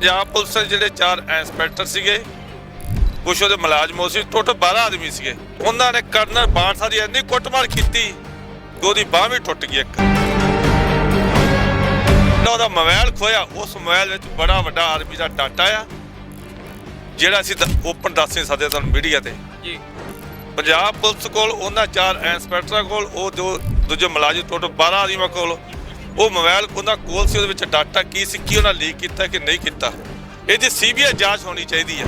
Punjab police ਦੇ ਜਿਹੜੇ ਚਾਰ ਇੰਸਪੈਕਟਰ ਸੀਗੇ ਕੁਛ ਉਹਦੇ ਮੁਲਾਜ਼ਮ ਸੀ ਟੋਟਲ 12 ਆਦਮੀ ਸੀਗੇ। ਉਹਨਾਂ ਨੇ ਕਰਨਲ ਬਾਣਸਾ ਦੀ ਇੰਨੀ ਕੁੱਟਮਾਰ ਕੀਤੀ ਕਿ ਉਹਦੀ ਬਾਹ ਵੀ ਟੁੱਟ ਗਈ ਇੱਕ। ਨਾ ਉਹਦਾ ਮੋਬਾਈਲ ਖੋਇਆ ਉਸ ਮੋਬਾਈਲ ਵਿੱਚ ਬੜਾ ਵੱਡਾ ਆਰਮੀ ਦਾ ਡਾਟਾ ਆ ਜਿਹੜਾ ਅਸੀਂ ਓਪਨ ਦੱਸ ਨਹੀਂ ਸਕਦੇ ਤੁਹਾਨੂੰ ਮੀਡੀਆ ਤੇ। ਜੀ। ਪੰਜਾਬ ਪੁਲਿਸ ਕੋਲ ਉਹਨਾਂ ਚਾਰ ਇੰਸਪੈਕਟਰਾਂ ਕੋਲ ਉਹ ਜੋ ਦੂਜੇ ਮੁਲਾਜ਼ਮ ਟੋਟਲ 12 ਆਦਮੀਆਂ ਕੋਲ ਉਹ ਮੋਬਾਈਲ ਉਹਨਾਂ ਕੋਲ ਸੀ ਉਹਦੇ ਵਿੱਚ ਡਾਟਾ ਕੀ ਸੀ ਕੀ ਉਹਨਾਂ ਲੀਕ ਕੀਤਾ ਕਿ ਨਹੀਂ ਕੀਤਾ। ਇਹਦੀ ਸੀਬੀਆਈ ਜਾਂਚ ਹੋਣੀ ਚਾਹੀਦੀ ਹੈ।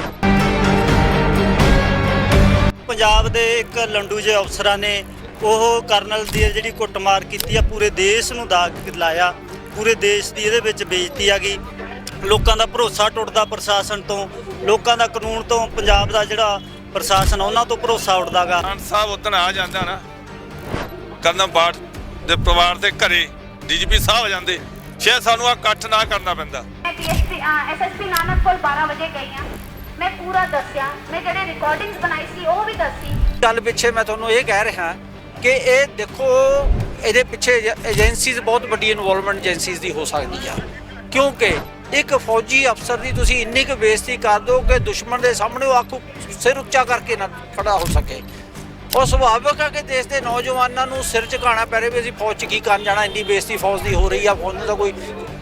ਪੰਜਾਬ ਦੇ ਇੱਕ ਲੰਡੂ ਜਿਹੇ ਅਫਸਰਾਂ ਨੇ ਉਹ ਕਰਨਲ ਦੀ ਜਿਹੜੀ ਕੁੱਟਮਾਰ ਕੀਤੀ ਆ ਪੂਰੇ ਦੇਸ਼ ਨੂੰ ਦਾਗ ਲਾਇਆ। ਪੂਰੇ ਦੇਸ਼ ਦੀ ਇਹਦੇ ਵਿੱਚ ਬੇਇੱਜ਼ਤੀ ਆ ਗਈ। ਲੋਕਾਂ ਦਾ ਭਰੋਸਾ ਟੁੱਟਦਾ ਪ੍ਰਸ਼ਾਸਨ ਤੋਂ ਲੋਕਾਂ ਦਾ ਕਾਨੂੰਨ ਤੋਂ ਪੰਜਾਬ ਦਾ ਜਿਹੜਾ ਪ੍ਰਸ਼ਾਸਨ ਉਹਨਾਂ ਤੋਂ ਭਰੋਸਾ ਉੱਠਦਾਗਾ ਖਾਨ ਸਾਹਿਬ ਉਦੋਂ ਆ ਜਾਂਦਾ ਨਾ ਕਰਨਮ ਬਾਟ ਦੇ ਪਰਿਵਾਰ ਦੇ ਘਰੇ ਡੀਜੀਪੀ ਸਾਹਿਬ ਆ ਜਾਂਦੇ ਸ਼ਾਇਦ ਸਾਨੂੰ ਆ ਇਕੱਠ ਨਾ ਕਰਨਾ ਪੈਂਦਾ। ਮੈਂ ਡੀਐਸਪੀ ਐਸਐਸਪੀ ਨਾਨਕ ਕੋਲ 12 ਵਜੇ ਗਈ ਹਾਂ। ਮੈਂ ਪੂਰਾ ਦੱਸਿਆ ਮੈਂ ਜਿਹੜੇ ਰਿਕਾਰਡਿੰਗਸ ਬਣਾਈ ਸੀ ਉਹ ਵੀ ਦੱਸੀ। ਗੱਲ ਪਿੱਛੇ ਮੈਂ ਤੁਹਾਨੂੰ ਇਹ ਕਹਿ ਰਿਹਾ ਕਿ ਇਹ ਦੇਖੋ ਇਹਦੇ ਪਿੱਛੇ ਏਜੰਸੀਜ਼ ਬਹੁਤ ਵੱਡੀ ਇਨਵੋਲਵਮੈਂਟ ਏਜੰਸੀਜ਼ ਦੀ ਹੋ ਸਕਦੀ ਆ। ਕਿਉਂਕਿ ਇੱਕ ਫੌਜੀ ਅਫਸਰ ਦੀ ਤੁਸੀਂ ਇੰਨੀ ਕੁ ਬੇਇੱਜ਼ਤੀ ਕਰ ਦਿਓ ਕਿ ਦੁਸ਼ਮਣ ਦੇ ਸਾਹਮਣੇ ਉਹ ਆਖੂ ਸਿਰ ਉੱਚਾ ਕਰਕੇ ਨਾ ਖੜਾ ਹੋ ਸਕੇ। ਉਹ ਸੁਭਾਵਿਕ ਆ ਕਿ ਦੇਸ਼ ਦੇ ਨੌਜਵਾਨਾਂ ਨੂੰ ਸਿਰ ਝੁਕਾਉਣਾ ਪੈ ਰਿਹਾ ਵੀ ਅਸੀਂ ਫੌਜ 'ਚ ਕੀ ਕਰਨ ਜਾਣਾ, ਇੰਨੀ ਬੇਇੱਜ਼ਤੀ ਫੌਜ ਦੀ ਹੋ ਰਹੀ ਆ, ਫੌਜ ਨੂੰ ਤਾਂ ਕੋਈ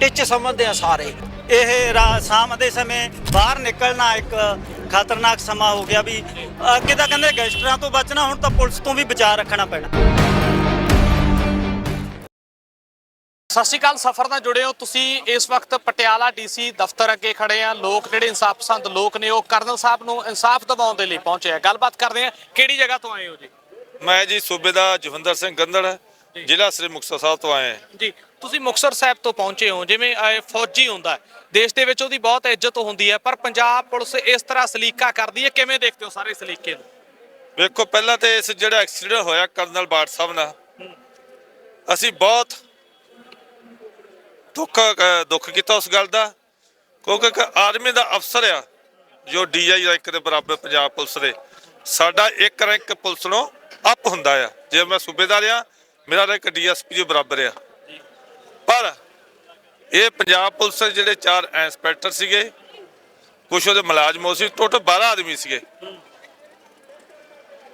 ਟਿੱਚ ਸਮਝਦੇ ਆ ਸਾਰੇ। ਇਹ ਰਾ- ਸ਼ਾਮ ਦੇ ਸਮੇਂ ਬਾਹਰ ਨਿਕਲਣਾ ਇੱਕ ਖਤਰਨਾਕ ਸਮਾਂ ਹੋ ਗਿਆ ਵੀ ਅੱਗੇ ਤਾਂ ਕਹਿੰਦੇ ਗੈਂਗਸਟਰਾਂ ਤੋਂ ਬਚਣਾ, ਹੁਣ ਤਾਂ ਪੁਲਿਸ ਤੋਂ ਵੀ ਬਚਾਅ ਰੱਖਣਾ ਪੈਣਾ। ਸਤਿ ਸ਼੍ਰੀ ਅਕਾਲ ਸਫਰ ਨਾਲ ਜੁੜੇ ਹੋ ਤੁਸੀਂ। ਇਸ ਵਕਤ ਪਟਿਆਲਾ ਡੀਸੀ ਦਫ਼ਤਰ ਅੱਗੇ ਖੜੇ ਆ। ਲੋਕ ਜਿਹੜੇ ਇਨਸਾਫ ਪਸੰਦ ਲੋਕ ਨੇ ਉਹ ਕਰਨਲ ਸਾਹਿਬ ਨੂੰ ਇਨਸਾਫ ਦਿਵਾਉਣ ਦੇ ਲਈ ਪਹੁੰਚੇ ਆ। ਗੱਲਬਾਤ ਕਰਦੇ ਆ। ਕਿਹੜੀ ਜਗ੍ਹਾ ਤੋਂ ਆਏ ਹੋ ਜੀ? ਮੈਂ ਜੀ ਸੂਬੇ ਦਾ ਜਵਿੰਦਰ ਸਿੰਘ ਗੰਦੜ ਜ਼ਿਲ੍ਹਾ ਸ੍ਰੀ ਮੁਕਤਸਰ ਸਾਹਿਬ ਤੋਂ ਆਏ ਹਾਂ ਜੀ ਤੁਸੀਂ ਮੁਕਤਸਰ ਸਾਹਿਬ ਤੋਂ ਪਹੁੰਚੇ ਹੋ ਜਿਵੇਂ ਫੌਜੀ ਹੁੰਦਾ ਦੇਸ਼ ਦੇ ਵਿੱਚ ਉਹਦੀ ਬਹੁਤ ਇੱਜ਼ਤ ਹੁੰਦੀ ਹੈ ਪਰ ਪੰਜਾਬ ਪੁਲਿਸ ਇਸ ਤਰ੍ਹਾਂ ਸਲੀਕਾ ਕਰਦੀ ਹੈ। ਕਿਵੇਂ ਦੇਖਦੇ ਹੋ ਸਾਰੇ ਸਲੀਕੇ ਨੂੰ? ਵੇਖੋ ਪਹਿਲਾਂ ਤੇ ਇਸ ਜਿਹੜਾ ਐਕਸੀਡੈਂਟ ਹੋਇਆ ਕਰਨਲ ਬਾਟ ਸਾਹਿਬ ਨਾਲ ਅਸੀਂ ਬਹੁਤ ਦੁੱਖ ਦੁੱਖ ਕੀਤਾ ਉਸ ਗੱਲ ਦਾ? ਕਿਉਂਕਿ ਇੱਕ ਆਰਮੀ ਦਾ ਅਫਸਰ ਆ, ਜੋ ਡੀਆਈ ਰੈਂਕ ਦੇ ਬਰਾਬਰ ਪੰਜਾਬ ਪੁਲਿਸ ਦੇ। ਸਾਡਾ ਇੱਕ ਰੈਂਕ ਪੁਲਿਸ ਨੂੰ ਅਪ ਹੁੰਦਾ ਆ। ਜੇ ਮੈਂ ਸੂਬੇਦਾਰ ਆ, ਮੇਰਾ ਰੈਂਕ ਡੀਐਸਪੀ ਦੇ ਬਰਾਬਰ ਆ। ਪਰ ਇਹ ਪੰਜਾਬ ਪੁਲਿਸ ਦੇ ਜਿਹੜੇ ਚਾਰ ਇੰਸਪੈਕਟਰ ਸੀਗੇ, ਕੁਛ ਉਹਦੇ ਮੁਲਾਜ਼ਮ ਸੀ ਟੋਟਲ 12 ਆਦਮੀ ਸੀਗੇ।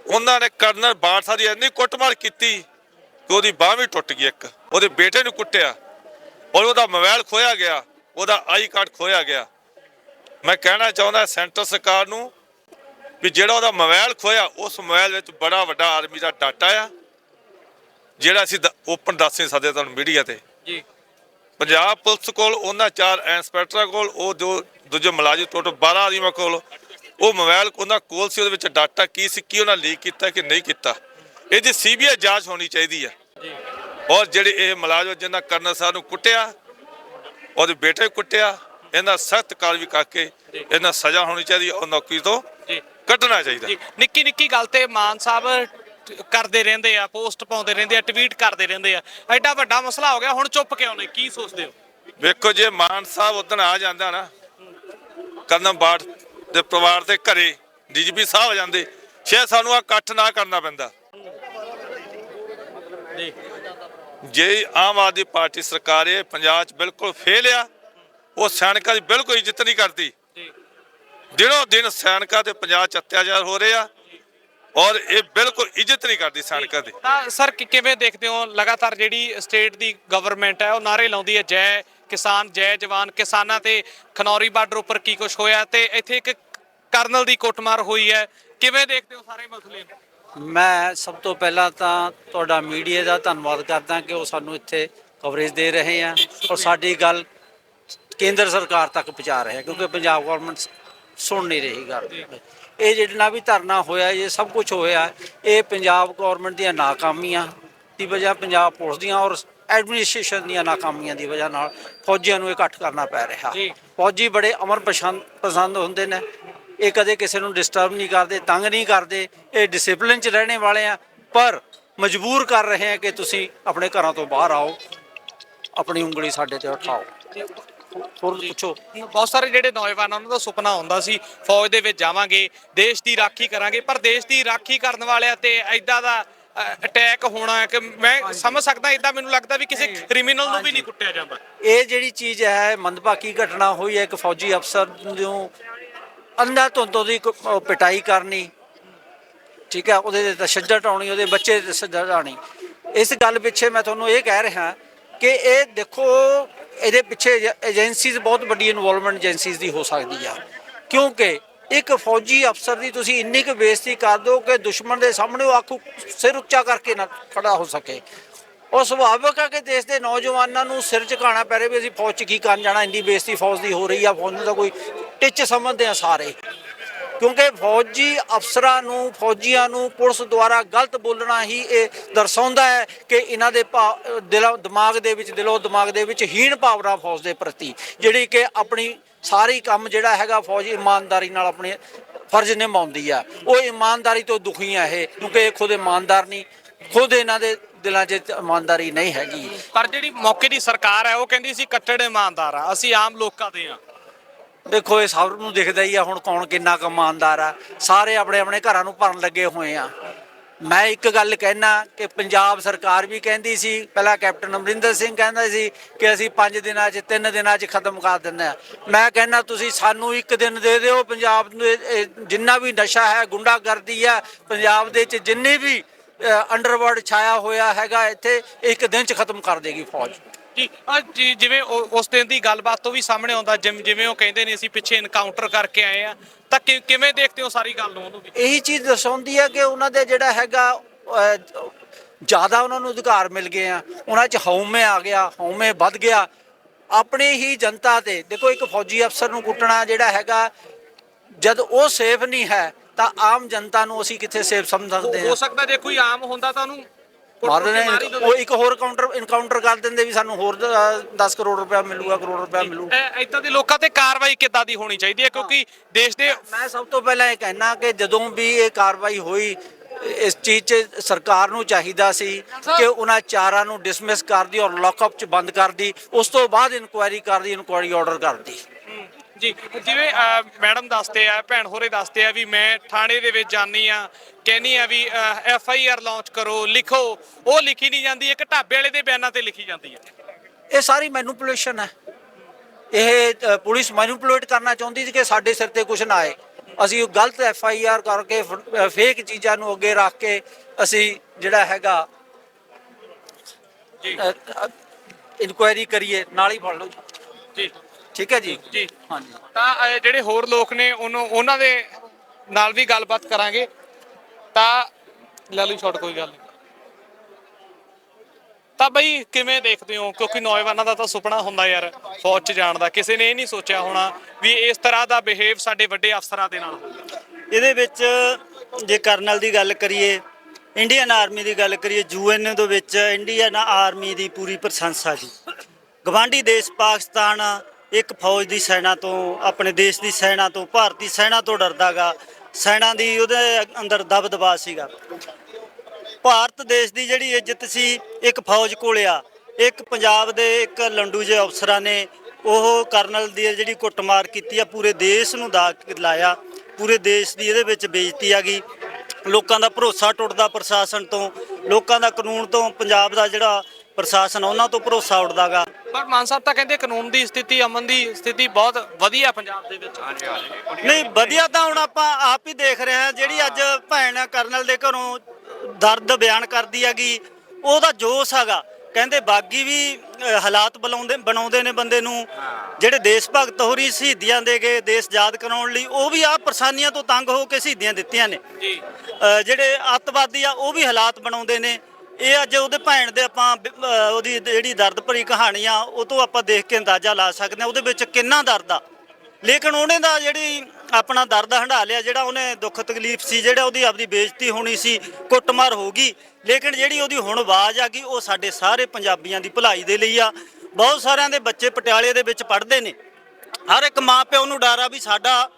ਉਹਨਾਂ ਨੇ ਕਰਨਲ ਬਾਠਾ ਦੀ ਇੰਨੀ ਕੁੱਟਮਾਰ ਕੀਤੀ ਕਿ ਉਹਦੀ ਬਾਹ ਵੀ ਟੁੱਟ ਗਈ ਇੱਕ। ਉਹਦੇ ਬੇਟੇ ਨੂੰ ਕੁੱਟਿਆ। ਔਰ ਉਹਦਾ ਮੋਬਾਈਲ ਖੋਇਆ ਗਿਆ ਉਹਦਾ ਆਈ ਕਾਰਡ ਖੋਇਆ ਗਿਆ। ਮੈਂ ਕਹਿਣਾ ਚਾਹੁੰਦਾ ਸੈਂਟਰ ਸਰਕਾਰ ਨੂੰ ਵੀ ਜਿਹੜਾ ਉਹਦਾ ਮੋਬਾਈਲ ਖੋਇਆ ਉਸ ਮੋਬਾਈਲ ਵਿੱਚ ਬੜਾ ਵੱਡਾ ਆਰਮੀ ਦਾ ਡਾਟਾ ਆ ਜਿਹੜਾ ਅਸੀਂ ਓਪਨ ਦੱਸ ਨਹੀਂ ਸਕਦੇ ਤੁਹਾਨੂੰ ਮੀਡੀਆ ਤੇ। ਜੀ। ਪੰਜਾਬ ਪੁਲਿਸ ਕੋਲ ਉਹਨਾਂ ਚਾਰ ਇੰਸਪੈਕਟਰਾਂ ਕੋਲ ਉਹ ਜੋ ਦੂਜੇ ਮੁਲਾਜ਼ਮ ਟੋਟਲ 12 ਆਦਮੀਆਂ ਕੋਲ ਉਹ ਮੋਬਾਈਲ ਉਹਨਾਂ ਕੋਲ ਸੀ ਉਹਦੇ ਵਿੱਚ ਡਾਟਾ ਕੀ ਸੀ ਕੀ ਉਹਨਾਂ ਲੀਕ ਕੀਤਾ ਕਿ ਨਹੀਂ ਕੀਤਾ। ਇਹਦੀ ਸੀਬੀਆਈ ਜਾਂਚ ਹੋਣੀ ਚਾਹੀਦੀ ਹੈ ਔਰ ਜਿਹੜੇ ਇਹ ਮੁਲਾਜ਼ਮ ਜਿਨ੍ਹਾਂ ਕਰਨਲ ਸਾਹਿਬ ਨੂੰ ਕੁੱਟਿਆ ਉਹਦੇ ਬੇਟੇ ਕੁੱਟਿਆ ਇਹਨਾਂ ਸਖਤ ਕਾਰਵਾਈ ਕਰਕੇ ਇਹਨਾਂ ਸਜ਼ਾ ਹੋਣੀ ਚਾਹੀਦੀ ਔਰ ਨੌਕਰੀ ਤੋਂ ਜੀ। ਕੱਢਣਾ ਚਾਹੀਦਾ। ਨਿੱਕੀ ਨਿੱਕੀ ਗੱਲ ਤੇ ਮਾਨ ਸਾਹਿਬ ਕਰਦੇ ਰਹਿੰਦੇ ਆ ਪੋਸਟ ਪਾਉਂਦੇ ਰਹਿੰਦੇ ਆ ਟਵੀਟ ਕਰਦੇ ਰਹਿੰਦੇ ਆ। ਐਡਾ ਵੱਡਾ ਮਸਲਾ ਹੋ ਗਿਆ ਹੁਣ ਚੁੱਪ ਕਿਉਂ ਨੇ? ਕੀ ਸੋਚਦੇ ਹੋ? ਵੇਖੋ ਜੇ ਮਾਨ ਸਾਹਿਬ ਉਦੋਂ ਆ ਜਾਂਦਾ ਨਾ ਕਦਮ ਬਾੜ ਦੇ ਪਰਿਵਾਰ ਦੇ ਘਰੇ ਡੀਜੀਪੀ ਸਾਹਿਬ ਆ ਜਾਂਦੇ ਸ਼ਾਇਦ ਸਾਨੂੰ ਆ ਇਕੱਠ ਨਾ ਕਰਨਾ ਪੈਂਦਾ। ਜੀ ਜੇ ਆਮ ਆਦਮੀ ਪਾਰਟੀ ਸਰਕਾਰ ਇਹ ਪੰਜਾਬ 'ਚ ਬਿਲਕੁਲ ਫੇਲ ਆ ਉਹ ਸੈਨਿਕਾਂ ਦੀ ਬਿਲਕੁਲ ਇੱਜ਼ਤ ਨਹੀਂ ਕਰਦੀ। ਦਿਨੋਂ ਦਿਨ ਸੈਨਿਕਾਂ ਤੇ ਪੰਜਾਬ 'ਚ ਅਤਿਆਚਾਰ ਹੋ ਰਹੇ ਆ ਔਰ ਇਹ ਬਿਲਕੁਲ ਇੱਜ਼ਤ ਨਹੀਂ ਕਰਦੀ ਸੈਨਿਕਾਂ ਦੀ। ਤਾਂ ਸਰ ਕਿਵੇਂ ਦੇਖਦੇ ਹੋ? ਲਗਾਤਾਰ ਜਿਹੜੀ ਸਟੇਟ ਦੀ ਗਵਰਨਮੈਂਟ ਹੈ ਉਹ ਨਾਰੇ ਲਾਉਂਦੀ ਹੈ ਜੈ ਕਿਸਾਨ ਜੈ ਜਵਾਨ ਕਿਸਾਨਾਂ ਤੇ ਖਨੌਰੀ ਬਾਰਡਰ ਉੱਪਰ ਕੀ ਕੁਝ ਹੋਇਆ ਤੇ ਇੱਥੇ ਇੱਕ ਕਰਨਲ ਦੀ ਕੁੱਟਮਾਰ ਹੋਈ ਹੈ। ਕਿਵੇਂ ਦੇਖਦੇ ਹੋ ਸਾਰੇ ਮਸਲੇ ਨੂੰ? ਮੈਂ ਸਭ ਤੋਂ ਪਹਿਲਾਂ ਤਾਂ ਤੁਹਾਡਾ ਮੀਡੀਆ ਦਾ ਧੰਨਵਾਦ ਕਰਦਾ ਕਿ ਉਹ ਸਾਨੂੰ ਇੱਥੇ ਕਵਰੇਜ ਦੇ ਰਹੇ ਆ ਔਰ ਸਾਡੀ ਗੱਲ ਕੇਂਦਰ ਸਰਕਾਰ ਤੱਕ ਪਹੁੰਚਾ ਰਹੇ ਆ ਕਿਉਂਕਿ ਪੰਜਾਬ ਗਵਰਨਮੈਂਟ ਸੁਣ ਨਹੀਂ ਰਹੀ ਗੱਲ। ਇਹ ਜਿਹੜਾ ਵੀ ਧਰਨਾ ਹੋਇਆ ਇਹ ਸਭ ਕੁਝ ਹੋਇਆ ਇਹ ਪੰਜਾਬ ਗਵਰਨਮੈਂਟ ਦੀਆਂ ਨਾਕਾਮੀਆਂ ਦੀ ਵਜ੍ਹਾ ਪੰਜਾਬ ਪੁਲਿਸ ਦੀਆਂ ਔਰ ਐਡਮਿਨਿਸਟ੍ਰੇਸ਼ਨ ਦੀਆਂ ਨਾਕਾਮੀਆਂ ਦੀ ਵਜ੍ਹਾ ਨਾਲ ਫੌਜੀਆਂ ਨੂੰ ਇਕੱਠ ਕਰਨਾ ਪੈ ਰਿਹਾ। ਫੌਜੀ ਬੜੇ ਅਮਰ ਪਸੰਦ ਹੁੰਦੇ ਨੇ। ਇਹ ਕਦੇ ਕਿਸੇ ਨੂੰ ਡਿਸਟਰਬ ਨਹੀਂ ਕਰਦੇ ਤੰਗ ਨਹੀਂ ਕਰਦੇ ਇਹ ਡਿਸਪਲਿਨ 'ਚ ਰਹਿਣੇ ਵਾਲੇ ਆ ਪਰ ਮਜਬੂਰ ਕਰ ਰਹੇ ਆ ਕਿ ਤੁਸੀਂ ਆਪਣੇ ਘਰਾਂ ਤੋਂ ਬਾਹਰ ਆਓ ਆਪਣੀ ਉਂਗਲੀ ਸਾਡੇ ਤੇ ਉਠਾਓ। ਹੋਰ ਪੁੱਛੋ। ਬਹੁਤ ਸਾਰੇ ਜਿਹੜੇ ਨੌਜਵਾਨ ਉਹਨਾਂ ਦਾ ਸੁਪਨਾ ਹੁੰਦਾ ਸੀ ਫੌਜ ਦੇ ਵਿੱਚ ਜਾਵਾਂਗੇ ਦੇਸ਼ ਦੀ ਰਾਖੀ ਕਰਾਂਗੇ ਪਰ ਦੇਸ਼ ਦੀ ਰਾਖੀ ਕਰਨ ਵਾਲਿਆਂ ਤੇ ਐਦਾਂ ਦਾ ਅਟੈਕ ਹੋਣਾ ਕਿ ਮੈਂ ਸਮਝ ਸਕਦਾ ਇਦਾਂ ਮੈਨੂੰ ਲੱਗਦਾ ਵੀ ਕਿਸੇ ਕ੍ਰਿਮੀਨਲ ਨੂੰ ਵੀ ਨਹੀਂ ਕੁੱਟਿਆ ਜਾਂਦਾ। ਇਹ ਜਿਹੜੀ ਚੀਜ਼ ਹੈ ਮੰਦਭਾਗੀ ਘਟਨਾ ਹੋਈ ਹੈ ਇੱਕ ਫੌਜੀ ਅਫਸਰ ਨੂੰ ਅੰਧਾ ਧੁੰਦ ਦੀ ਪਿਟਾਈ ਕਰਨੀ, ਠੀਕ ਹੈ, ਉਹਦੇ ਤੇ ਤਸ਼ੱਦਦ ਆਉਣੀ ਉਹਦੇ ਬੱਚੇ ਤੇ ਤਸ਼ੱਦਦ ਆਉਣੀ ਇਸ ਗੱਲ ਪਿੱਛੇ ਮੈਂ ਤੁਹਾਨੂੰ ਇਹ ਕਹਿ ਰਿਹਾ ਕਿ ਇਹ ਦੇਖੋ, ਇਹਦੇ ਪਿੱਛੇ ਏਜੰਸੀਜ਼, ਬਹੁਤ ਵੱਡੀ ਇਨਵੋਲਵਮੈਂਟ ਏਜੰਸੀਜ਼ ਦੀ ਹੋ ਸਕਦੀ ਆ। ਕਿਉਂਕਿ ਇੱਕ ਫੌਜੀ ਅਫਸਰ ਦੀ ਤੁਸੀਂ ਇੰਨੀ ਕੁ ਬੇਇੱਜ਼ਤੀ ਕਰ ਦਿਓ ਕਿ ਦੁਸ਼ਮਣ ਦੇ ਸਾਹਮਣੇ ਉਹ ਆਖੂ ਸਿਰ ਉੱਚਾ ਕਰਕੇ ਨਾ ਖੜਾ ਹੋ ਸਕੇ। ਉਹ ਸੁਭਾਵਿਕ ਆ ਕਿ ਦੇਸ਼ ਦੇ ਨੌਜਵਾਨਾਂ ਨੂੰ ਸਿਰ ਝੁਕਾਉਣਾ ਪੈ ਰਿਹਾ ਵੀ ਅਸੀਂ ਫੌਜ 'ਚ ਕੀ ਕਰਨ ਜਾਣਾ, ਇੰਨੀ ਬੇਇੱਜ਼ਤੀ ਫੌਜ ਦੀ ਹੋ ਰਹੀ ਆ, ਫੌਜ ਨੂੰ ਤਾਂ ਕੋਈ ਟਿੱਚ ਸਮਝਦੇ ਆ ਸਾਰੇ। ਕਿਉਂਕਿ ਫੌਜੀ ਅਫਸਰਾਂ ਨੂੰ, ਫੌਜੀਆਂ ਨੂੰ ਪੁਲਿਸ ਦੁਆਰਾ ਗਲਤ ਬੋਲਣਾ ਹੀ ਇਹ ਦਰਸਾਉਂਦਾ ਹੈ ਕਿ ਇਹਨਾਂ ਦੇ ਭਾ- ਦਿਲੋਂ, ਦਿਮਾਗ ਦੇ ਵਿੱਚ, ਦਿਲੋਂ ਦਿਮਾਗ ਦੇ ਵਿੱਚ ਹੀਣ ਭਾਵਨਾ ਫੌਜ ਦੇ ਪ੍ਰਤੀ, ਜਿਹੜੀ ਕਿ ਆਪਣੀ ਸਾਰੀ ਕੰਮ ਜਿਹੜਾ ਹੈਗਾ ਫੌਜ ਇਮਾਨਦਾਰੀ ਨਾਲ ਆਪਣੇ ਫਰਜ਼ ਨਿਭਾਉਂਦੀ ਆ। ਉਹ ਇਮਾਨਦਾਰੀ ਤੋਂ ਦੁਖੀ ਆ ਇਹ, ਕਿਉਂਕਿ ਇਹ ਖੁਦ ਇਮਾਨਦਾਰ ਨਹੀਂ, ਖੁਦ ਇਹਨਾਂ ਦੇ ਦਿਲਾਂ 'ਚ ਇਮਾਨਦਾਰੀ ਨਹੀਂ ਹੈਗੀ। ਪਰ ਜਿਹੜੀ ਮੌਕੇ ਦੀ ਸਰਕਾਰ ਹੈ, ਉਹ ਕਹਿੰਦੀ ਸੀ ਕੱਟੜ ਇਮਾਨਦਾਰ ਆ, ਅਸੀਂ ਆਮ ਲੋਕਾਂ ਦੇ ਆ। ਦੇਖੋ, ਇਹ ਸਭ ਨੂੰ ਦਿਖਦਾ ਹੀ ਆ ਹੁਣ ਕੌਣ ਕਿੰਨਾ ਕੁ ਇਮਾਨਦਾਰ ਆ। ਸਾਰੇ ਆਪਣੇ ਆਪਣੇ ਘਰਾਂ ਨੂੰ ਭਰਨ ਲੱਗੇ ਹੋਏ ਆ। ਮੈਂ ਇੱਕ ਗੱਲ ਕਹਿਣਾ ਕਿ ਪੰਜਾਬ ਸਰਕਾਰ ਵੀ ਕਹਿੰਦੀ ਸੀ, ਪਹਿਲਾਂ ਕੈਪਟਨ ਅਮਰਿੰਦਰ ਸਿੰਘ ਕਹਿੰਦਾ ਸੀ ਕਿ ਅਸੀਂ 5 ਦਿਨਾਂ 'ਚ 3 ਦਿਨਾਂ 'ਚ ਖਤਮ ਕਰ ਦਿੰਦੇ ਆ। ਮੈਂ ਕਹਿੰਦਾ ਤੁਸੀਂ ਸਾਨੂੰ ਇੱਕ ਦਿਨ ਦੇ ਦਿਓ, ਪੰਜਾਬ ਨੂੰ ਜਿੰਨਾ ਵੀ ਨਸ਼ਾ ਹੈ, ਗੁੰਡਾਗਰਦੀ ਆ, ਪੰਜਾਬ ਦੇ 'ਚ ਜਿੰਨੇ ਵੀ ਅੰਡਰਵਰਲਡ ਛਾਇਆ ਹੋਇਆ ਹੈਗਾ, ਇੱਥੇ ਇੱਕ ਦਿਨ 'ਚ ਖਤਮ ਕਰ ਦੇਗੀ ਫੌਜ। ਜੀ ਜਿਵੇਂ ਉਸ ਦਿਨ ਦੀ ਗੱਲਬਾਤ ਤੋਂ ਵੀ ਸਾਹਮਣੇ ਆਉਂਦਾ ਜਿਵੇਂ ਉਹ ਕਹਿੰਦੇ ਨੇ ਅਸੀਂ ਪਿੱਛੇ ਇਨਕਾਊਂਟਰ ਕਰਕੇ ਆਏ ਆ ਤਾਂ ਕਿਵੇਂ ਦੇਖਦੇ ਹੋ ਸਾਰੀ ਗੱਲ ਨੂੰ ਉਹਨੂੰ ਵੀ? ਇਹੀ ਚੀਜ਼ ਦਰਸਾਉਂਦੀ ਹੈ ਕਿ ਉਹਨਾਂ ਦੇ ਜਿਹੜਾ ਹੈਗਾ ਜ਼ਿਆਦਾ ਉਹਨਾਂ ਨੂੰ ਅਧਿਕਾਰ ਮਿਲ ਗਏ ਆ। ਉਹਨਾਂ 'ਚ ਹਉਮੈ ਆ ਗਿਆ ਹਉਮੈ ਵੱਧ ਗਿਆ। ਆਪਣੀ ਹੀ ਜਨਤਾ ਤੇ ਦੇਖੋ ਇੱਕ ਫੌਜੀ ਅਫਸਰ ਨੂੰ ਕੁੱਟਣਾ ਜਿਹੜਾ ਹੈਗਾ ਜਦ ਉਹ ਸੇਫ ਨਹੀਂ ਹੈ ਤਾਂ ਆਮ ਜਨਤਾ ਨੂੰ ਅਸੀਂ ਕਿੱਥੇ ਸੇਫ ਸਮਝ ਸਕਦੇ ਹੋ? ਹਾਂ ਸਕਦਾ ਜੇ ਕੋਈ ਆਮ ਹੁੰਦਾ ਤਾਂ ਉਹਨੂੰ ਮਾਰ। ਉਹ ਇੱਕ ਹੋਰ ਕਾਊਂਟਰ ਇਨਕਾਊਂਟਰ ਕਰ ਦਿੰਦੇ ਵੀ ਸਾਨੂੰ ਹੋਰ 10 ਕਰੋੜ ਰੁਪਇਆ ਮਿਲੂਗਾ ਕਰੋੜ ਰੁਪਇਆ ਮਿਲੂ। ਇਹ ਏਦਾਂ ਦੇ ਲੋਕਾਂ ਤੇ ਕਾਰਵਾਈ ਕਿੱਦਾਂ ਦੀ ਹੋਣੀ ਚਾਹੀਦੀ ਹੈ? ਕਿਉਂਕਿ ਦੇਸ਼ ਦੇ ਮੈਂ ਸਭ ਤੋਂ ਪਹਿਲਾਂ ਇਹ ਕਹਿਣਾ ਕਿ ਜਦੋਂ ਵੀ ਇਹ ਕਾਰਵਾਈ ਹੋਈ ਇਸ ਚੀਜ਼ 'ਚ ਸਰਕਾਰ ਨੂੰ ਚਾਹੀਦਾ ਸੀ ਕਿ ਉਹਨਾਂ ਚਾਰਾਂ ਨੂੰ ਡਿਸਮਿਸ ਕਰਦੀ ਔਰ ਲੌਕਅਪ 'ਚ ਬੰਦ ਕਰਦੀ ਉਸ ਤੋਂ ਬਾਅਦ ਇਨਕੁਆਇਰੀ ਕਰਦੀ ਇਨਕੁਆਇਰੀ ਆਰਡਰ ਕਰਦੀ ਜੀ ਜਿਵੇਂ ਮੈਡਮ ਦੱਸਦੇ ਆ ਭੈਣ ਹੋਰੇ ਦੱਸਦੇ ਆ ਵੀ ਮੈਂ ਥਾਣੇ ਦੇ ਵਿੱਚ ਜਾਨੀ ਆ ਕਹਿੰਨੀ ਆ ਵੀ ਐਫ ਆਈ ਆਰ ਲਾਂਚ ਕਰੋ ਲਿਖੋ। ਉਹ ਲਿਖੀ ਨਹੀਂ ਜਾਂਦੀ ਇੱਕ ਢਾਬੇ ਵਾਲੇ ਦੇ ਬਿਆਨਾਂ ਤੇ ਲਿਖੀ ਜਾਂਦੀ ਹੈ। ਇਹ ਸਾਰੀ ਮੈਨੂਪੂਲੇਸ਼ਨ ਹੈ। ਇਹ ਪੁਲਿਸ ਮੈਨੂਪੂਲੇਟ ਕਰਨਾ ਚਾਹੁੰਦੀ ਸੀ ਕਿ ਸਾਡੇ ਸਿਰ ਤੇ ਕੁਝ ਨਾ ਆਏ। ਅਸੀਂ ਗਲਤ ਐਫ ਆਈ ਆਰ ਕਰਕੇ ਫੇਕ ਚੀਜ਼ਾਂ ਨੂੰ ਅੱਗੇ ਰੱਖ ਕੇ ਅਸੀਂ ਜਿਹੜਾ ਹੈਗਾ ਜੀ। ਇਨਕੁਆਇਰੀ ਕਰੀਏ ਨਾਲ ਹੀ ਫੜ ਲਓ ਜੀ। ਠੀਕ ਹੈ ਜੀ? ਜੀ। ਹਾਂਜੀ। ਤਾਂ ਅਹ, ਜਿਹੜੇ ਹੋਰ ਲੋਕ ਨੇ ਉਹਨੂੰ ਉਹਨਾਂ ਦੇ ਨਾਲ ਵੀ ਗੱਲਬਾਤ ਕਰਾਂਗੇ। ਤਾਂ ਲੈ ਲਈ ਛੋਟ ਕੋਈ ਗੱਲ ਨਹੀਂ ਤਾਂ ਬਈ ਕਿਵੇਂ ਦੇਖਦੇ ਹੋ? ਕਿਉਂਕਿ ਨੌਜਵਾਨਾਂ ਦਾ ਤਾਂ ਸੁਪਨਾ ਹੁੰਦਾ ਯਾਰ ਫੌਜ 'ਚ ਜਾਣ ਦਾ। ਕਿਸੇ ਨੇ ਇਹ ਨਹੀਂ ਸੋਚਿਆ ਹੋਣਾ ਵੀ ਇਸ ਤਰ੍ਹਾਂ ਦਾ ਬਿਹੇਵ ਸਾਡੇ ਵੱਡੇ ਅਫਸਰਾਂ ਦੇ ਨਾਲ ਹੋਊਗਾ ਇਹਦੇ ਵਿੱਚ ਜੇ ਕਰਨਲ ਦੀ ਗੱਲ ਕਰੀਏ ਇੰਡੀਅਨ ਆਰਮੀ ਦੀ ਗੱਲ ਕਰੀਏ ਯੂਐਨ ਦੇ ਵਿੱਚ ਇੰਡੀਅਨ ਆਰਮੀ ਦੀ ਪੂਰੀ ਪ੍ਰਸ਼ੰਸਾ ਜੀ ਗਵਾਂਢੀ ਦੇਸ਼ ਪਾਕਿਸਤਾਨ ਇੱਕ ਫੌਜ ਦੀ ਸੈਨਾ ਤੋਂ, ਆਪਣੇ ਦੇਸ਼ ਦੀ ਸੈਨਾ ਤੋਂ, ਭਾਰਤੀ ਸੈਨਾ ਤੋਂ ਡਰਦਾਗਾ। ਸੈਨਾ ਦੀ ਉਹਦੇ ਅੰਦਰ ਦਬਦਬਾ ਸੀਗਾ। ਭਾਰਤ ਦੇਸ਼ ਦੀ ਜਿਹੜੀ ਇੱਜ਼ਤ ਸੀ, ਇੱਕ ਫੌਜ ਕੋਲ ਆ। ਇੱਕ ਪੰਜਾਬ ਦੇ ਇੱਕ ਲੰਡੂ ਜਿਹੇ ਅਫਸਰਾਂ ਨੇ ਉਹ ਕਰਨਲ ਦੀ ਜਿਹੜੀ ਕੁੱਟਮਾਰ ਕੀਤੀ ਆ, ਪੂਰੇ ਦੇਸ਼ ਨੂੰ ਦਾਗ ਲਾਇਆ। ਪੂਰੇ ਦੇਸ਼ ਦੀ ਇਹਦੇ ਵਿੱਚ ਬੇਇੱਜ਼ਤੀ ਆ ਗਈ। ਲੋਕਾਂ ਦਾ ਭਰੋਸਾ ਟੁੱਟਦਾ ਪ੍ਰਸ਼ਾਸਨ ਤੋਂ, ਲੋਕਾਂ ਦਾ ਕਾਨੂੰਨ ਤੋਂ, ਪੰਜਾਬ ਦਾ ਜਿਹੜਾ ਪ੍ਰਸ਼ਾਸਨ ਉਹਨਾਂ ਤੋਂ ਭਰੋਸਾ ਉੱਠਦਾਗਾ। ਪਰ ਮਾਨ ਸਾਹਿਬ ਤਾਂ ਕਹਿੰਦੇ ਕਾਨੂੰਨ ਦੀ ਸਥਿਤੀ ਅਮਨ ਦੀ ਸਥਿਤੀ ਬਹੁਤ ਵਧੀਆ ਪੰਜਾਬ ਦੇ ਵਿੱਚ ਨਹੀਂ ਵਧੀਆ ਤਾਂ ਹੁਣ ਆਪਾਂ ਆਪ ਹੀ ਦੇਖ ਰਹੇ ਹਾਂ ਜਿਹੜੀ ਅੱਜ ਭੈਣ ਕਰਨਲ ਦੇ ਘਰੋਂ ਦਰਦ ਬਿਆਨ ਕਰਦੀ ਹੈਗੀ ਉਹਦਾ ਜੋਸ਼ ਹੈਗਾ। ਕਹਿੰਦੇ ਬਾਗੀ ਵੀ ਹਾਲਾਤ ਬੁਲਾਉਂਦੇ ਬਣਾਉਂਦੇ ਨੇ ਬੰਦੇ ਨੂੰ। ਜਿਹੜੇ ਦੇਸ਼ ਭਗਤ ਹੋਰੀ ਸ਼ਹੀਦੀਆਂ ਦੇ ਕੇ ਦੇਸ਼ ਆਜ਼ਾਦ ਕਰਾਉਣ ਲਈ ਉਹ ਵੀ ਆ ਪਰੇਸ਼ਾਨੀਆਂ ਤੋਂ ਤੰਗ ਹੋ ਕੇ ਸ਼ਹੀਦੀਆਂ ਦਿੱਤੀਆਂ ਨੇ। ਜਿਹੜੇ ਅੱਤਵਾਦੀ ਆ ਉਹ ਵੀ ਹਾਲਾਤ ਬਣਾਉਂਦੇ ਨੇ। ਇਹ ਅੱਜ ਉਹਦੇ ਭੈਣ ਦੇ ਆਪਾਂ ਬ- ਉਹਦੀ ਜਿਹੜੀ ਦਰਦ ਭਰੀ ਕਹਾਣੀ ਆ, ਉਹ ਤੋਂ ਆਪਾਂ ਦੇਖ ਕੇ ਅੰਦਾਜ਼ਾ ਲਾ ਸਕਦੇ ਹਾਂ। ਉਹਦੇ ਵਿੱਚ ਕਿੰਨਾ ਦਰਦ ਆ। ਲੇਕਿਨ ਉਹਨੇ ਦਾ ਜਿਹੜੀ ਆਪਣਾ ਦਰਦ ਹੰਢਾ ਲਿਆ, ਜਿਹੜਾ ਉਹਨੇ ਦੁੱਖ ਤਕਲੀਫ ਸੀ, ਜਿਹੜਾ ਉਹਦੀ ਆਪਦੀ ਬੇਇੱਜ਼ਤੀ ਹੋਣੀ ਸੀ, ਕੁੱਟਮਾਰ ਹੋ ਗਈ। ਲੇਕਿਨ ਜਿਹੜੀ ਉਹਦੀ ਹੁਣ ਆਵਾਜ਼ ਆ ਗਈ, ਉਹ ਸਾਡੇ ਸਾਰੇ ਪੰਜਾਬੀਆਂ ਦੀ ਭਲਾਈ ਦੇ ਲਈ ਆ। ਬਹੁਤ ਸਾਰਿਆਂ ਦੇ ਬੱਚੇ ਪਟਿਆਲੇ ਦੇ ਵਿੱਚ ਪੜ੍ਹਦੇ ਨੇ। ਹਰ ਇੱਕ ਮਾਂ ਪਿਓ ਨੂੰ ਡਰ ਆ ਵੀ ਸਾਡਾ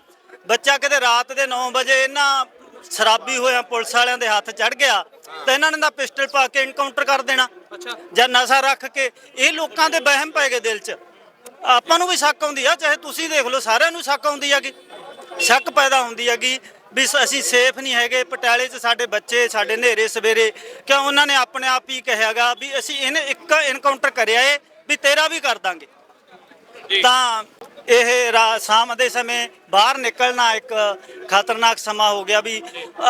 ਬੱਚਾ ਕਿਤੇ ਰਾਤ ਦੇ 9 ਵਜੇ ਇਹਨਾਂ ਸ਼ਰਾਬੀ ਹੋਇਆ, ਪੁਲਿਸ ਵਾਲਿਆਂ ਦੇ ਹੱਥ ਚੜ ਗਿਆ। ਤਾਂ ਇਹਨਾਂ ਨੇ ਤਾਂ ਪਿਸਟਲ ਪਾ ਕੇ ਇਨਕਾਊਂਟਰ ਕਰ ਦੇਣਾ। ਅੱਛਾ। ਜਾਂ ਨਸ਼ਾ ਰੱਖ ਕੇ ਇਹ ਲੋਕਾਂ ਦੇ ਵਹਿਮ ਪੈ ਗਏ ਦਿਲ 'ਚ। ਆਪਾਂ ਨੂੰ ਵੀ ਸ਼ੱਕ ਆਉਂਦੀ ਆ ਚਾਹੇ ਤੁਸੀਂ ਦੇਖ ਲਓ ਸਾਰਿਆਂ ਨੂੰ ਸ਼ੱਕ ਆਉਂਦੀ ਆ ਕਿ ਸ਼ੱਕ ਪੈਦਾ ਹੁੰਦੀ ਆ ਕਿ ਵੀ ਅਸੀਂ ਸੇਫ ਨਹੀਂ ਹੈਗੇ ਪਟਿਆਲੇ 'ਚ ਸਾਡੇ ਬੱਚੇ ਸਾਡੇ ਨੇਰੇ ਸਵੇਰੇ ਕਿਉਂ ਉਹਨਾਂ ਨੇ ਆਪਣੇ ਆਪ ਹੀ ਕਿਹਾਗਾ ਵੀ ਅਸੀਂ ਇਹਨੇ ਇੱਕ ਇਨਕਾਊਂਟਰ ਕਰਿਆ ਏ ਵੀ ਤੇਰਾ ਵੀ ਕਰ ਦਾਂਗੇ। ਤਾਂ ਇਹ ਰਾ- ਸ਼ਾਮ ਦੇ ਸਮੇਂ ਬਾਹਰ ਨਿਕਲਣਾ ਇੱਕ ਖਤਰਨਾਕ ਸਮਾਂ ਹੋ ਗਿਆ ਵੀ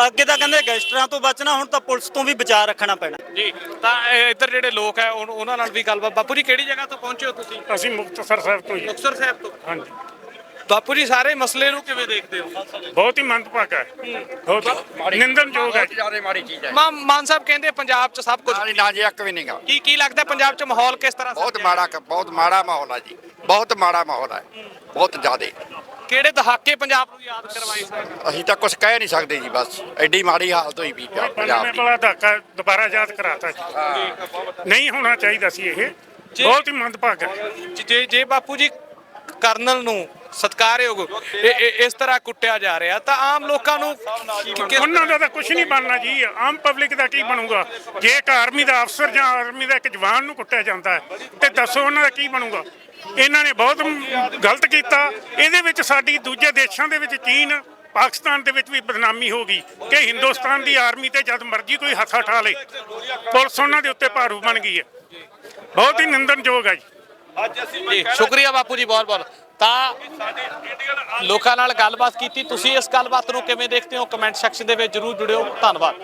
ਅੱਗੇ ਤਾਂ ਕਹਿੰਦੇ ਗੈਂਗਸਟਰਾਂ ਤੋਂ ਬਚਣਾ ਹੁਣ ਤਾਂ ਪੁਲਿਸ ਤੋਂ ਵੀ ਬਚਾਅ ਰੱਖਣਾ ਪੈਣਾ। ਜੀ ਤਾਂ ਇੱਧਰ ਜਿਹੜੇ ਲੋਕ ਹੈ ਉਹਨਾਂ ਨਾਲ ਵੀ ਗੱਲਬਾਤ। ਬਾਪੂ ਜੀ ਕਿਹੜੀ ਜਗ੍ਹਾ ਤੋਂ ਪਹੁੰਚੇ ਹੋ ਤੁਸੀਂ? ਅਸੀਂ ਮੁਕਤਸਰ ਸਾਹਿਬ ਤੋਂ ਹੀ। ਮੁਕਤਸਰ ਸਾਹਿਬ ਤੋਂ। ਹਾਂਜੀ। ਬਾਪੂ ਜੀ ਸਾਰੇ ਮਸਲੇ ਨੂੰ ਕਿਵੇਂ ਦੇਖਦੇ ਹੋ? ਬਹੁਤ ਹੀ ਮੰਦਭਾਗਾ ਹੈ। ਬਹੁਤ ਨਿੰਦਨਯੋਗ ਹੈ। ਜ਼ਿਆਦਾ ਮਾੜੀ ਚੀਜ਼ ਹੈ। ਮਾਨ ਮਾਨ ਸਾਹਿਬ ਕਹਿੰਦੇ ਪੰਜਾਬ 'ਚ ਸਭ ਕੁਝ ਨਾ ਜੀ ਨਾ ਜੀ ਇੱਕ ਵੀ ਨਹੀਂਗਾ ਕੀ ਕੀ ਲੱਗਦਾ ਪੰਜਾਬ 'ਚ ਮਾਹੌਲ ਕਿਸ ਤਰ੍ਹਾਂ ਬਹੁਤ ਸਿਰਜਿਆ? ਮਾੜਾ ਕ- ਬਹੁਤ ਮਾੜਾ ਮਾਹੌਲ ਹੈ ਜੀ। ਬਹੁਤ ਮਾੜਾ ਮਾਹੌਲ ਹੈ। ਬਹੁਤ ਜ਼ਿਆਦੇ। ਕਿਹੜੇ ਦਹਾਕੇ ਪੰਜਾਬ ਨੂੰ ਯਾਦ ਕਰਵਾਈ ਸਰ ਅਸੀਂ ਤਾਂ ਕੁਝ ਕਹਿ ਨਹੀਂ ਸਕਦੇ ਜੀ ਬਸ। ਐਡੀ ਮਾੜੀ ਹਾਲਤ ਹੋਈ ਵੀ ਪਿਆ ਪੰਜਾਬ ਦੀ। ਵਾਲਾ ਧਾਕਾ ਦੁਬਾਰਾ ਯਾਦ ਕਰਾਤਾ ਜੀ। ਨਹੀਂ ਹੋਣਾ ਚਾਹੀਦਾ ਸੀ ਇਹ। ਬਹੁਤ ਹੀ ਮੰਦਭਾਗਾ ਹੈ। ਜੇ ਜੇ ਬਾਪੂ ਜੀ ਕਰਨਲ ਨੂੰ ਸਤਕਾਰਯੋਗ ਇਸ ਤਰ੍ਹਾਂ ਕੁੱਟਿਆ ਜਾ ਰਿਹਾ। ਤਾਂ ਆਮ ਲੋਕਾਂ ਨੂੰ ਉਹਨਾਂ ਦਾ ਤਾਂ ਕੁਝ ਨਹੀਂ ਬਣਨਾ ਜੀ। ਆਮ ਪਬਲਿਕ ਦਾ ਕੀ ਬਣੂਗਾ? ਜੇ ਇੱਕ ਆਰਮੀ ਦਾ ਅਫਸਰ ਜਾਂ ਆਰਮੀ ਦਾ ਇੱਕ ਜਵਾਨ ਨੂੰ ਕੁੱਟਿਆ ਜਾਂਦਾ ਹੈ ਤੇ ਦੱਸੋ ਉਹਨਾਂ ਦਾ ਕੀ ਬਣੂਗਾ? ਇਹਨਾਂ ਨੇ ਬਹੁਤ ਗਲਤ ਕੀਤਾ। ਇਹਦੇ ਵਿੱਚ ਸਾਡੀ ਦੂਜੇ ਦੇਸ਼ਾਂ ਦੇ ਵਿੱਚ ਚੀਨ ਪਾਕਿਸਤਾਨ ਦੇ ਵਿੱਚ ਵੀ ਬਦਨਾਮੀ ਹੋ ਗਈ ਕਿ ਹਿੰਦੁਸਤਾਨ ਦੀ ਆਰਮੀ ਤੇ ਜਦ ਮਰਜ਼ੀ ਕੋਈ ਹੱਥ ਉਠਾ ਲੇ ਪੁਲਿਸ ਉਹਨਾਂ ਦੇ ਉੱਤੇ ਭਾਰੂ ਬਣ ਗਈ ਹੈ। ਬਹੁਤ ਹੀ ਨਿੰਦਨਯੋਗ ਹੈ ਜੀ। ਜੀ ਸ਼ੁਕਰੀਆ ਬਾਪੂ ਜੀ ਬਹੁਤ ਬਹੁਤ ਤਾਂ ਲੋਕਾਂ ਨਾਲ ਗੱਲਬਾਤ ਕੀਤੀ। ਤੁਸੀਂ ਇਸ ਗੱਲਬਾਤ ਨੂੰ ਕਿਵੇਂ ਦੇਖਦੇ ਹੋ? ਕਮੈਂਟ ਸੈਕਸ਼ਨ ਦੇ ਵਿੱਚ ਜਰੂਰ ਜੁੜਿਓ। ਧੰਨਵਾਦ।